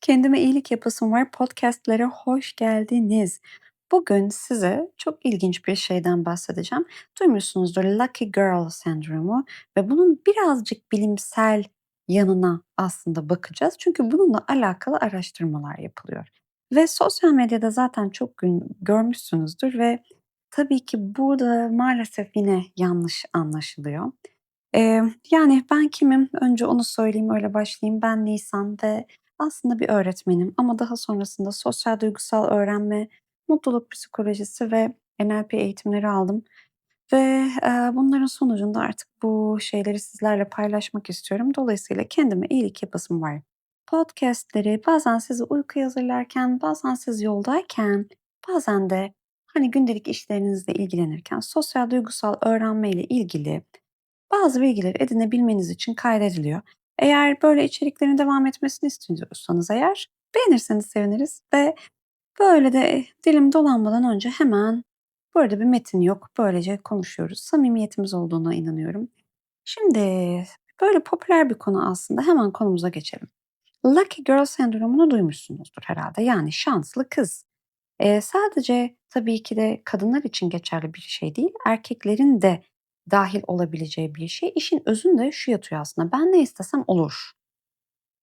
Kendime iyilik yapasım var podcast'lere hoş geldiniz. Bugün size çok ilginç bir şeyden bahsedeceğim. Duymuşsunuzdur Lucky Girl sendromu ve bunun birazcık bilimsel yanına aslında bakacağız. Çünkü bununla alakalı araştırmalar yapılıyor. Ve sosyal medyada zaten çok gün görmüşsünüzdür ve tabii ki burada maalesef yine yanlış anlaşılıyor. Eee, yani, ben kimim? Önce onu söyleyeyim, öyle başlayayım. Ben Nisan ve aslında bir öğretmenim ama daha sonrasında sosyal duygusal öğrenme, mutluluk psikolojisi ve NLP eğitimleri aldım ve, eee, bunların sonucunda artık bu şeyleri sizlerle paylaşmak istiyorum. Dolayısıyla kendime iyilik yapasım var. Podcast'leri bazen sizi uykuya hazırlarken, bazen siz yoldayken, bazen de, hani, gündelik işlerinizle ilgilenirken sosyal duygusal öğrenmeyle ilgili bazı bilgileri edinebilmeniz için kaydediliyor. Eğer böyle içeriklerin devam etmesini istiyorsanız eğer beğenirseniz seviniriz ve böyle de dilim dolanmadan önce hemen bu arada bir metin yok. Böylece konuşuyoruz. Samimiyetimiz olduğuna inanıyorum. Şimdi böyle popüler bir konu aslında. Hemen konumuza geçelim. Lucky Girl sendromunu duymuşsunuzdur herhalde. Yani şanslı kız. Eee, sadece tabii ki de kadınlar için geçerli bir şey değil, erkeklerin de dâhil olabileceği bir şey. İşin özünde şu yatıyor aslında: Ben ne istesem olur.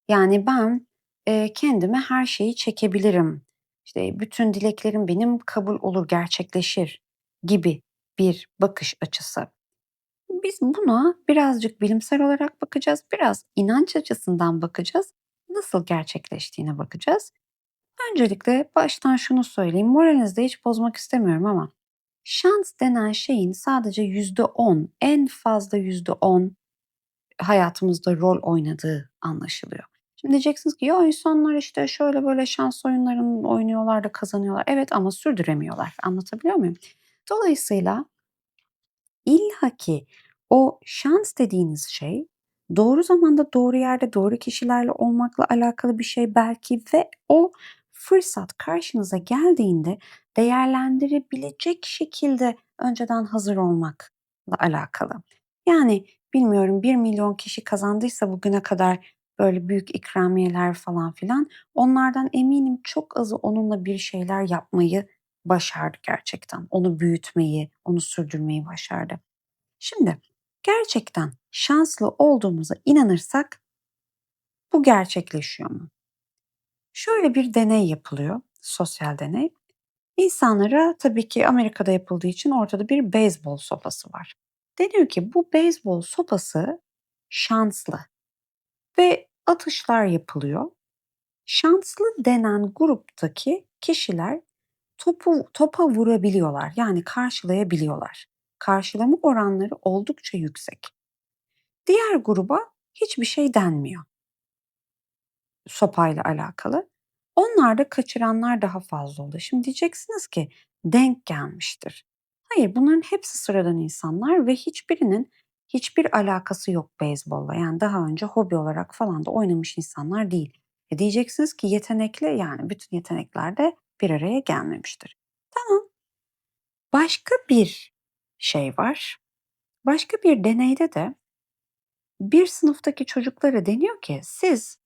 Yani ben, eee, kendime her şeyi çekebilirim. İşte, bütün dileklerim benim kabul olur, gerçekleşir gibi bir bakış açısı. Biz buna birazcık bilimsel olarak bakacağız, biraz inanç açısından bakacağız, nasıl gerçekleştiğine bakacağız. Öncelikle baştan şunu söyleyeyim, moralinizi de hiç bozmak istemiyorum ama şans denen şeyin sadece %10, en fazla %10 hayatımızda rol oynadığı anlaşılıyor. Şimdi diyeceksiniz ki ya insanlar işte şöyle böyle şans oyunlarını oynuyorlar da kazanıyorlar. Evet ama sürdüremiyorlar. Anlatabiliyor muyum? Dolayısıyla illaki o şans dediğiniz şey doğru zamanda, doğru yerde, doğru kişilerle olmakla alakalı bir şey belki ve o fırsat karşınıza geldiğinde değerlendirebilecek şekilde önceden hazır olmakla alakalı. Yani bilmiyorum 1.000.000 kişi kazandıysa bugüne kadar böyle büyük ikramiyeler falan filan, onlardan eminim çok azı onunla bir şeyler yapmayı başardı gerçekten. Onu büyütmeyi, onu sürdürmeyi başardı. Şimdi gerçekten şanslı olduğumuza inanırsak bu gerçekleşiyor mu? Şöyle bir deney yapılıyor, sosyal deney. İnsanlara tabii ki Amerika'da yapıldığı için ortada bir beyzbol sopası var. Deniyor ki bu beyzbol sopası şanslı ve atışlar yapılıyor. Şanslı denen gruptaki kişiler topu topa vurabiliyorlar, yani karşılayabiliyorlar. Karşılama oranları oldukça yüksek. Diğer gruba hiçbir şey denmiyor sopayla alakalı. Onlarda kaçıranlar daha fazla oluyor. Şimdi diyeceksiniz ki denk gelmiştir. Hayır, bunların hepsi sıradan insanlar ve hiçbirinin hiçbir alakası yok beyzbolla. Yani daha önce hobi olarak falan da oynamış insanlar değil. E diyeceksiniz ki yetenekli, yani bütün yetenekler de bir araya gelmemiştir. Tamam. Başka bir şey var. Başka bir deneyde de bir sınıftaki çocuklara deniyor ki siz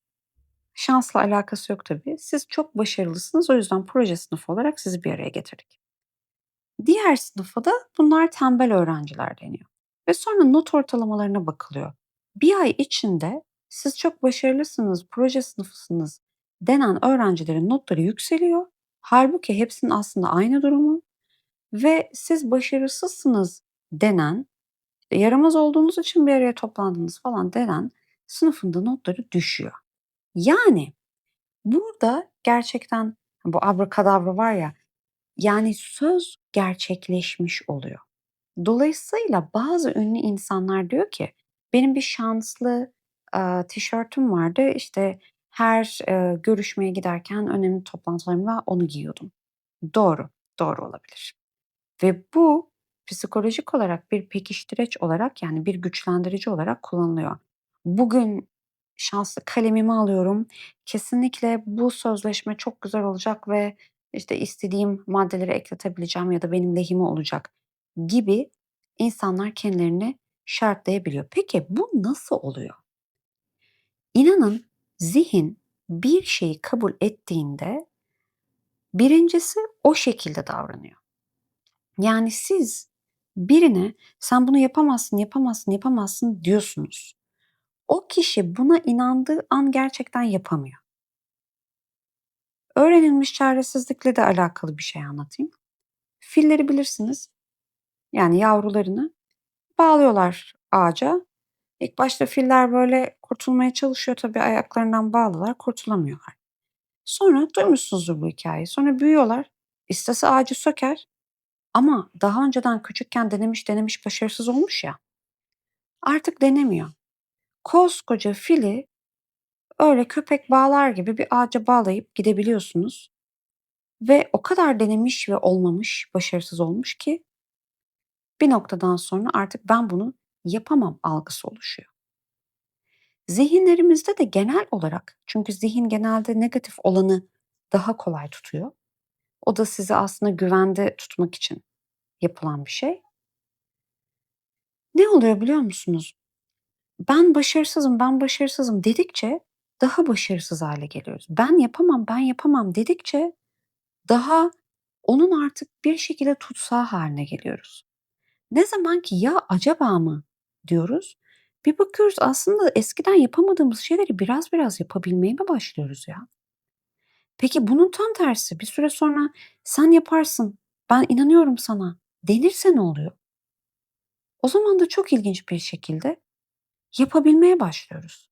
şansla alakası yok tabii. Siz çok başarılısınız. O yüzden proje sınıfı olarak sizi bir araya getirdik. Diğer sınıfa da bunlar tembel öğrenciler deniyor ve sonra not ortalamalarına bakılıyor. Bir ay içinde siz çok başarılısınız, proje sınıfısınız denen öğrencilerin notları yükseliyor. Hâlbuki hepsinin aslında aynı durumu ve siz başarısızsınız denen, yaramaz olduğunuz için bir araya toplandınız falan denen sınıfın da notları düşüyor. Yani burada gerçekten bu abrakadabra var ya, yani söz gerçekleşmiş oluyor. Dolayısıyla bazı ünlü insanlar diyor ki benim bir şanslı, aaa, tişörtüm vardı. İşte her, eee, görüşmeye giderken önemli toplantılarımda onu giyiyordum. Doğru, doğru olabilir ve bu psikolojik olarak bir pekiştireç olarak, yani bir güçlendirici olarak kullanılıyor. Bugün şanslı kalemimi alıyorum, kesinlikle bu sözleşme çok güzel olacak ve işte istediğim maddeleri ekletebileceğim ya da benim lehime olacak gibi insanlar kendilerini şartlayabiliyor. Peki bu nasıl oluyor? İnanın zihin bir şeyi kabul ettiğinde birincisi o şekilde davranıyor. Yani siz birine sen bunu yapamazsın, yapamazsın, yapamazsın diyorsunuz. O kişi buna inandığı an gerçekten yapamıyor. Öğrenilmiş çaresizlikle de alakalı bir şey anlatayım. Filleri bilirsiniz. Yani yavrularını bağlıyorlar ağaca. İlk başta filler böyle kurtulmaya çalışıyor tabii ayaklarından bağlılar, kurtulamıyorlar. Sonra duymuşsunuzdur bu hikayeyi. Sonra büyüyorlar. İstese ağacı söker ama daha önceden küçükken denemiş denemiş başarısız olmuş ya. Artık denemiyor. Koskoca fili öyle köpek bağlar gibi bir ağaca bağlayıp gidebiliyorsunuz. Ve o kadar denemiş ve olmamış, başarısız olmuş ki bir noktadan sonra artık ben bunu yapamam algısı oluşuyor. Zihinlerimizde de genel olarak çünkü zihin genelde negatif olanı daha kolay tutuyor. O da sizi aslında güvende tutmak için yapılan bir şey. Ne oluyor biliyor musunuz? Ben başarısızım, ben başarısızım dedikçe daha başarısız hale geliyoruz. Ben yapamam, ben yapamam dedikçe daha onun artık bir şekilde tutsağı haline geliyoruz. Ne zaman ki ya acaba mı diyoruz, bir bakıyoruz aslında eskiden yapamadığımız şeyleri biraz biraz yapabilmeye mi başlıyoruz ya? Peki bunun tam tersi bir süre sonra sen yaparsın, ben inanıyorum sana denirse ne oluyor? O zaman da çok ilginç bir şekilde yapabilmeye başlıyoruz.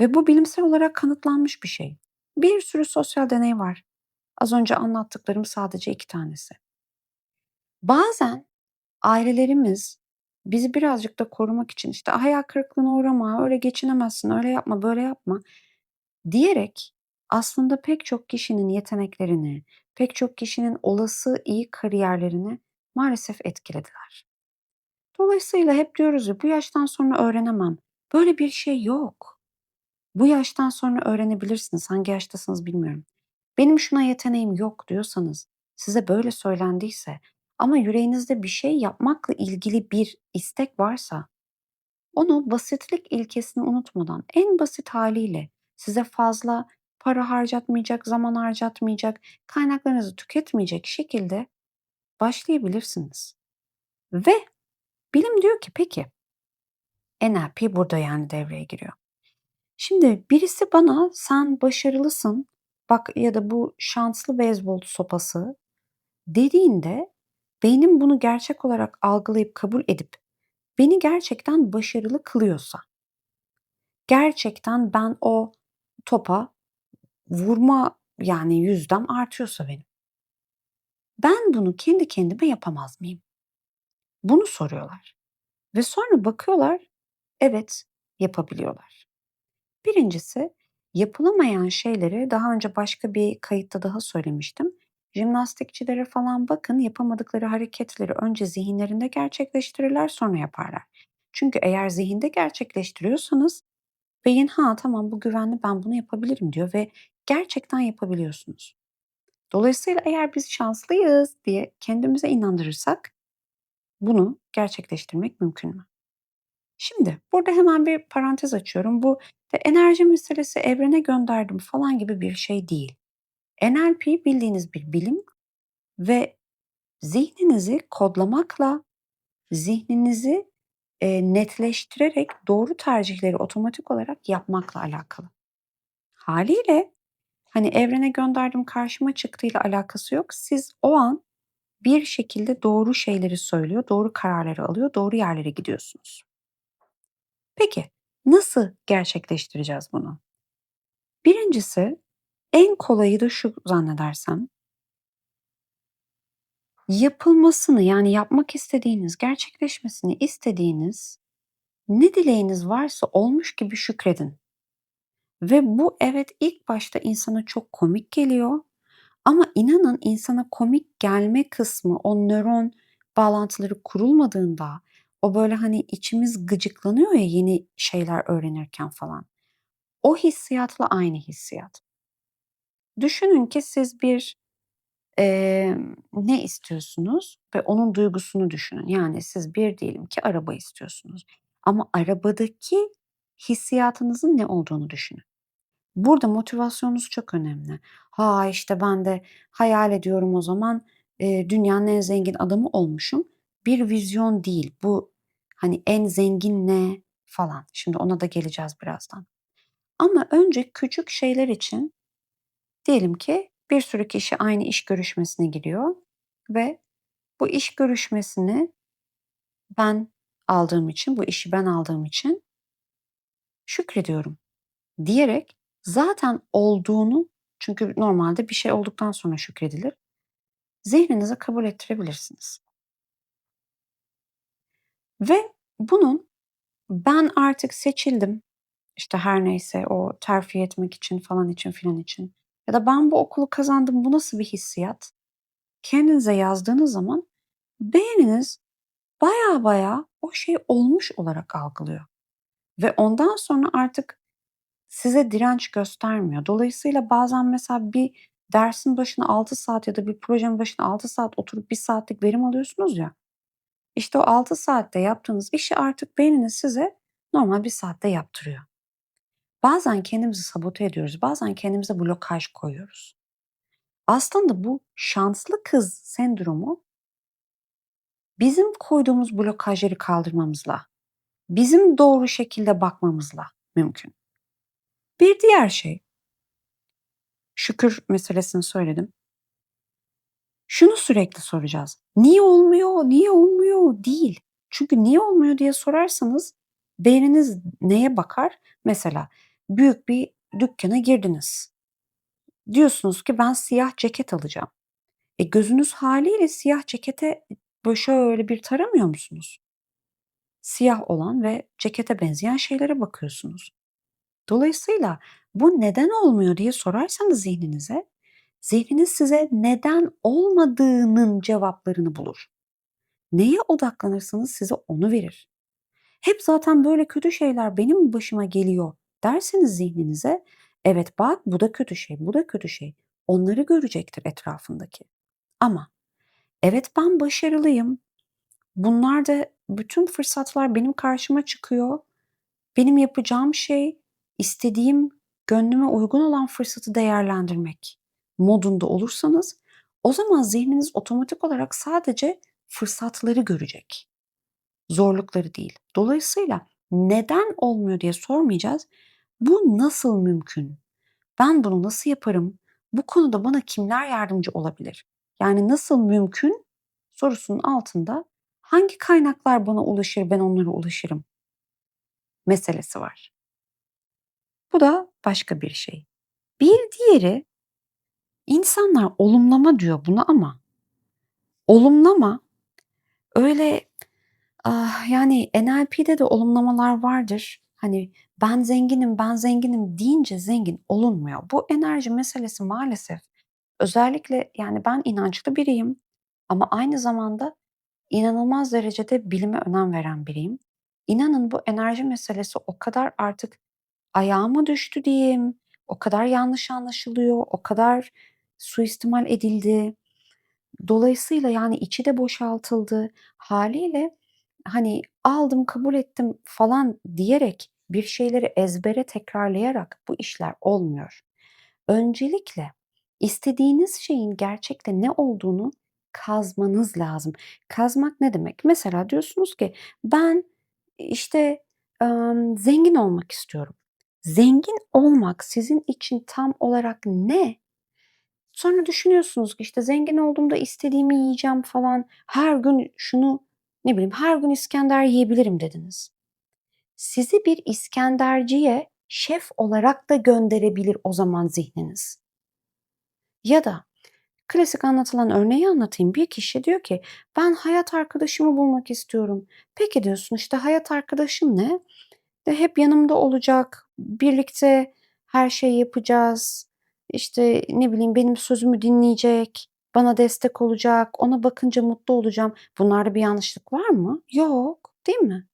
Ve bu bilimsel olarak kanıtlanmış bir şey. Bir sürü sosyal deney var. Az önce anlattıklarım sadece iki tanesi. Bazen ailelerimiz bizi birazcık da korumak için işte hayal kırıklığına uğrama, öyle geçinemezsin, öyle yapma, böyle yapma diyerek aslında pek çok kişinin yeteneklerini, pek çok kişinin olası iyi kariyerlerini maalesef etkilediler. Dolayısıyla hep diyoruz ya bu yaştan sonra öğrenemem. Böyle bir şey yok. Bu yaştan sonra öğrenebilirsiniz. Hangi yaştasınız bilmiyorum. Benim şuna yeteneğim yok diyorsanız, size böyle söylendiyse ama yüreğinizde bir şey yapmakla ilgili bir istek varsa onu basitlik ilkesini unutmadan en basit haliyle size fazla para harcatmayacak, zaman harcatmayacak, kaynaklarınızı tüketmeyecek şekilde başlayabilirsiniz. Ve bilim diyor ki peki NLP burada yani devreye giriyor. Şimdi birisi bana sen başarılısın bak ya da bu şanslı beyzbol sopası dediğinde beynim bunu gerçek olarak algılayıp kabul edip beni gerçekten başarılı kılıyorsa, gerçekten ben o topa vurma yani yüzdem artıyorsa benim. Ben bunu kendi kendime yapamaz mıyım? Bunu soruyorlar. Ve sonra bakıyorlar, evet yapabiliyorlar. Birincisi yapılamayan şeyleri daha önce başka bir kayıtta daha söylemiştim. Jimnastikçilere falan bakın yapamadıkları hareketleri önce zihinlerinde gerçekleştirirler sonra yaparlar. Çünkü eğer zihinde gerçekleştiriyorsanız beyin ha tamam bu güvenli ben bunu yapabilirim diyor ve gerçekten yapabiliyorsunuz. Dolayısıyla eğer biz şanslıyız diye kendimize inandırırsak bunu gerçekleştirmek mümkün mü? Şimdi burada hemen bir parantez açıyorum. Bu enerji meselesi evrene gönderdim falan gibi bir şey değil. NLP bildiğiniz bir bilim ve zihninizi kodlamakla, zihninizi e, netleştirerek doğru tercihleri otomatik olarak yapmakla alakalı. Haliyle hani evrene gönderdim karşıma çıktığıyla alakası yok. Siz o an bir şekilde doğru şeyleri söylüyor, doğru kararları alıyor, doğru yerlere gidiyorsunuz. Peki nasıl gerçekleştireceğiz bunu? Birincisi en kolayı da şu zannedersem. Yapılmasını yani yapmak istediğiniz, gerçekleşmesini istediğiniz ne dileğiniz varsa olmuş gibi şükredin. Ve bu evet ilk başta insana çok komik geliyor ama inanın insana komik gelme kısmı o nöron bağlantıları kurulmadığında o böyle hani içimiz gıcıklanıyor ya yeni şeyler öğrenirken falan. O hissiyatla aynı hissiyat. Düşünün ki siz bir eee, ne istiyorsunuz ve onun duygusunu düşünün. Yani siz bir diyelim ki araba istiyorsunuz ama arabadaki hissiyatınızın ne olduğunu düşünün. Burada motivasyonunuz çok önemli. Ha, işte ben de hayal ediyorum o zaman, eee, dünyanın en zengin adamı olmuşum. Bir vizyon değil. Bu, hani, en zengin ne falan. Şimdi ona da geleceğiz birazdan. Ama önce küçük şeyler için diyelim ki bir sürü kişi aynı iş görüşmesine giriyor ve bu iş görüşmesini ben aldığım için, bu işi ben aldığım için şükrediyorum diyerek zaten olduğunu çünkü normalde bir şey olduktan sonra şükredilir. Zihninize kabul ettirebilirsiniz. Ve bunun ben artık seçildim, işte her neyse o terfi etmek için falan için filan için ya da ben bu okulu kazandım bu nasıl bir hissiyat? Kendinize yazdığınız zaman beyniniz baya baya o şey olmuş olarak algılıyor. Ve ondan sonra artık size direnç göstermiyor. Dolayısıyla bazen mesela bir dersin başına 6 saat ya da bir projenin başına 6 saat oturup 1 saatlik verim alıyorsunuz ya. İşte o 6 saatte yaptığınız işi artık beyniniz size normal 1 saatte yaptırıyor. Bazen kendimizi sabote ediyoruz. Bazen kendimize blokaj koyuyoruz. Aslında bu şanslı kız sendromu bizim koyduğumuz blokajları kaldırmamızla, bizim doğru şekilde bakmamızla mümkün. Bir diğer şey, şükür meselesini söyledim. Şunu sürekli soracağız. Niye olmuyor, niye olmuyor değil. Çünkü niye olmuyor diye sorarsanız beyniniz neye bakar? Mesela büyük bir dükkana girdiniz. Diyorsunuz ki ben siyah ceket alacağım. E gözünüz haliyle siyah cekete böyle şöyle bir taramıyor musunuz? Siyah olan ve cekete benzeyen şeylere bakıyorsunuz. Dolayısıyla bu neden olmuyor diye sorarsanız zihninize, zihniniz size neden olmadığının cevaplarını bulur. Neye odaklanırsanız size onu verir. Hep zaten böyle kötü şeyler benim başıma geliyor derseniz zihninize, evet bak bu da kötü şey, bu da kötü şey. Onları görecektir etrafındaki. Ama evet ben başarılıyım. Bunlar da bütün fırsatlar benim karşıma çıkıyor. Benim yapacağım şey istediğim, gönlüme uygun olan fırsatı değerlendirmek modunda olursanız o zaman zihniniz otomatik olarak sadece fırsatları görecek. Zorlukları değil. Dolayısıyla neden olmuyor diye sormayacağız. Bu nasıl mümkün? Ben bunu nasıl yaparım? Bu konuda bana kimler yardımcı olabilir? Yani nasıl mümkün sorusunun altında hangi kaynaklar bana ulaşır, ben onlara ulaşırım meselesi var. Bu da başka bir şey. Bir diğeri insanlar olumlama diyor buna ama olumlama öyle ah, yani NLP'de de olumlamalar vardır. Hani ben zenginim, ben zenginim deyince zengin olunmuyor. Bu enerji meselesi maalesef özellikle yani ben inançlı biriyim ama aynı zamanda inanılmaz derecede bilime önem veren biriyim. İnanın bu enerji meselesi o kadar artık ayağıma düştü diyeyim, o kadar yanlış anlaşılıyor, o kadar suistimal edildi. Dolayısıyla yani içi de boşaltıldı. Haliyle hani aldım, kabul ettim falan diyerek bir şeyleri ezbere tekrarlayarak bu işler olmuyor. Öncelikle istediğiniz şeyin gerçekte ne olduğunu kazmanız lazım. Kazmak ne demek? Mesela diyorsunuz ki ben işte emm, zengin olmak istiyorum. Zengin olmak sizin için tam olarak ne? Sonra düşünüyorsunuz ki işte zengin olduğumda istediğimi yiyeceğim falan. Her gün şunu ne bileyim her gün İskender yiyebilirim dediniz. Sizi bir İskenderciye şef olarak da gönderebilir o zaman zihniniz. Ya da klasik anlatılan örneği anlatayım. Bir kişi diyor ki ben hayat arkadaşımı bulmak istiyorum. Peki diyorsun işte hayat arkadaşın ne? De hep yanımda olacak, birlikte her şeyi yapacağız. İşte ne bileyim benim sözümü dinleyecek, bana destek olacak, ona bakınca mutlu olacağım. Bunlarda bir yanlışlık var mı? Yok, değil mi?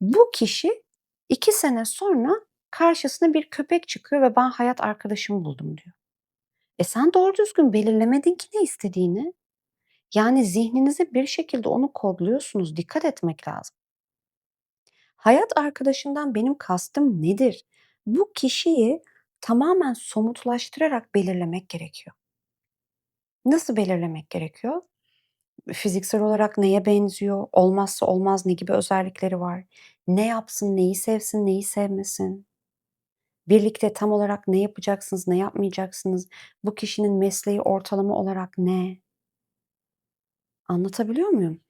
Bu kişi 2 sene sonra karşısına bir köpek çıkıyor ve ben hayat arkadaşımı buldum diyor. E sen doğru düzgün belirlemedin ki ne istediğini. Yani zihninize bir şekilde onu kodluyorsunuz. Dikkat etmek lazım. Hayat arkadaşından benim kastım nedir? Bu kişiyi tamamen somutlaştırarak belirlemek gerekiyor. Nasıl belirlemek gerekiyor? Fiziksel olarak neye benziyor? Olmazsa olmaz ne gibi özellikleri var? Ne yapsın, neyi sevsin, neyi sevmesin? Birlikte tam olarak ne yapacaksınız, ne yapmayacaksınız? Bu kişinin mesleği ortalama olarak ne? Anlatabiliyor muyum?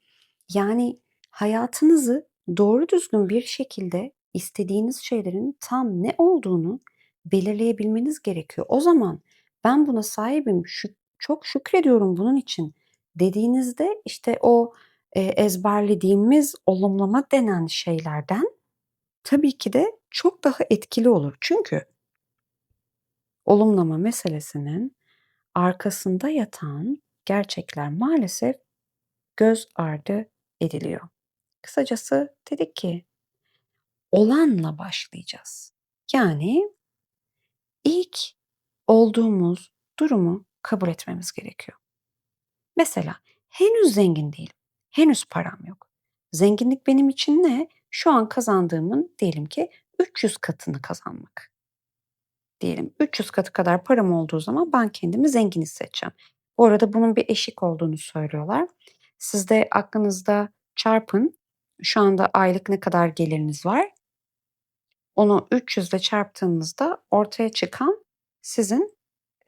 Yani hayatınızı doğru düzgün bir şekilde istediğiniz şeylerin tam ne olduğunu belirleyebilmeniz gerekiyor. O zaman ben buna sahibim, şük çok şükrediyorum bunun için dediğinizde işte o, eee, ezberlediğimiz olumlama denen şeylerden tabii ki de çok daha etkili olur. Çünkü olumlama meselesinin arkasında yatan gerçekler maalesef göz ardı ediliyor. Kısacası dedik ki olanla başlayacağız. Yani ilk olduğumuz durumu kabul etmemiz gerekiyor. Mesela henüz zengin değilim. Henüz param yok. Zenginlik benim için ne? Şu an kazandığımın diyelim ki 300 katını kazanmak. Diyelim 300 katı kadar param olduğu zaman ben kendimi zengin hissedeceğim. Bu arada bunun bir eşik olduğunu söylüyorlar. Siz de aklınızda çarpın. Şu anda aylık ne kadar geliriniz var? Onu 300 ile çarptığınızda ortaya çıkan sizin,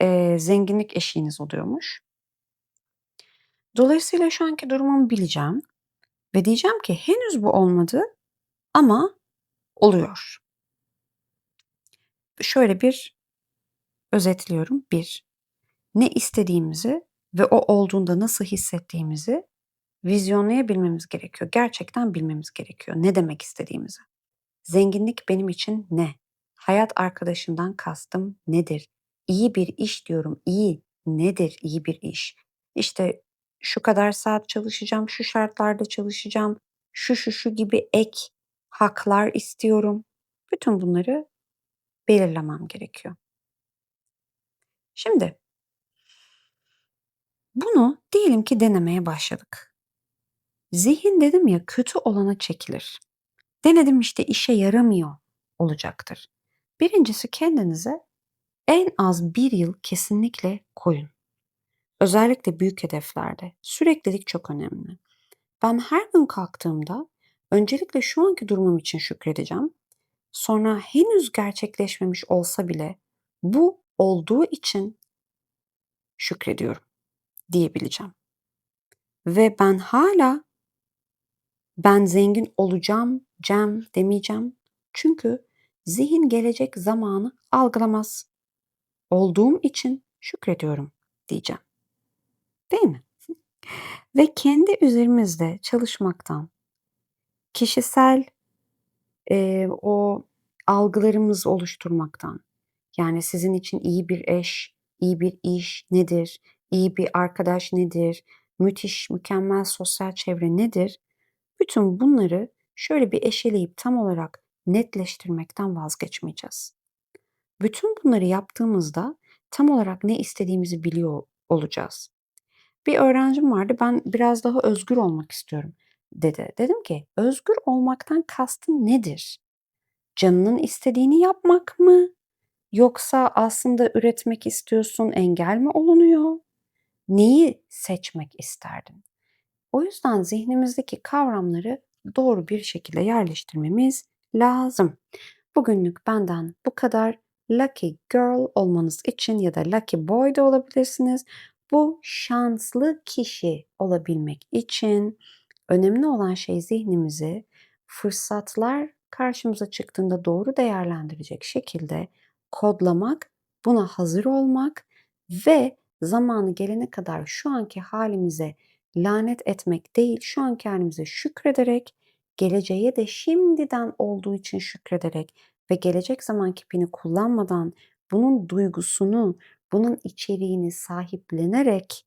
eee, zenginlik eşiğiniz oluyormuş. Dolayısıyla şu anki durumumu bileceğim ve diyeceğim ki henüz bu olmadı ama oluyor. Şöyle bir özetliyorum. 1 ne istediğimizi ve o olduğunda nasıl hissettiğimizi vizyonlayabilmemiz gerekiyor. Gerçekten bilmemiz gerekiyor ne demek istediğimizi. Zenginlik benim için ne? Hayat arkadaşından kastım nedir? İyi bir iş diyorum. İyi nedir iyi bir iş? İşte şu kadar saat çalışacağım, şu şartlarda çalışacağım, şu şu şu gibi ek haklar istiyorum. Bütün bunları belirlemem gerekiyor. Şimdi bunu diyelim ki denemeye başladık. Zihin dedim ya kötü olana çekilir. Denedim işte işe yaramıyor olacaktır. Birincisi kendinize en az bir yıl kesinlikle koyun. Özellikle büyük hedeflerde süreklilik çok önemli. Ben her gün kalktığımda öncelikle şu anki durumum için şükredeceğim. Sonra henüz gerçekleşmemiş olsa bile bu olduğu için şükrediyorum diyebileceğim. Ve ben hala ben zengin olacağım, cem demeyeceğim. Çünkü zihin gelecek zamanı algılamaz. Olduğum için şükrediyorum diyeceğim. Değil mi? Ve kendi üzerimizde çalışmaktan, kişisel e, o algılarımızı oluşturmaktan, yani sizin için iyi bir eş, iyi bir iş nedir, iyi bir arkadaş nedir, müthiş, mükemmel sosyal çevre nedir? Bütün bunları şöyle bir eşeleyip tam olarak netleştirmekten vazgeçmeyeceğiz. Bütün bunları yaptığımızda tam olarak ne istediğimizi biliyor olacağız. Bir öğrencim vardı, ben biraz daha özgür olmak istiyorum dedi. Dedim ki, özgür olmaktan kastın nedir? Canının istediğini yapmak mı? Yoksa aslında üretmek istiyorsun, engel mi olunuyor? Neyi seçmek isterdin? O yüzden zihnimizdeki kavramları doğru bir şekilde yerleştirmemiz lazım. Bugünlük benden bu kadar. Lucky girl olmanız için ya da lucky boy da olabilirsiniz. Bu şanslı kişi olabilmek için önemli olan şey zihnimizi fırsatlar karşımıza çıktığında doğru değerlendirecek şekilde kodlamak, buna hazır olmak ve zamanı gelene kadar şu anki halimize lanet etmek değil, şu anki halimize şükrederek, geleceğe de şimdiden olduğu için şükrederek ve gelecek zaman kipini kullanmadan bunun duygusunu, bunun içeriğini sahiplenerek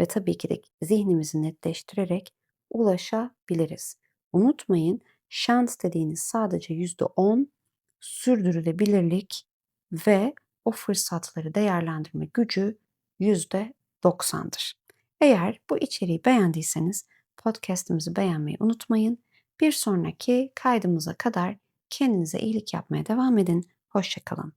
ve tabii ki de zihnimizi netleştirerek ulaşabiliriz. Unutmayın şans dediğiniz sadece %10 sürdürülebilirlik ve o fırsatları değerlendirme gücü %90'dır. Eğer bu içeriği beğendiyseniz podcast'imizi beğenmeyi unutmayın. Bir sonraki kaydımıza kadar kendinize iyilik yapmaya devam edin. Hoşçakalın.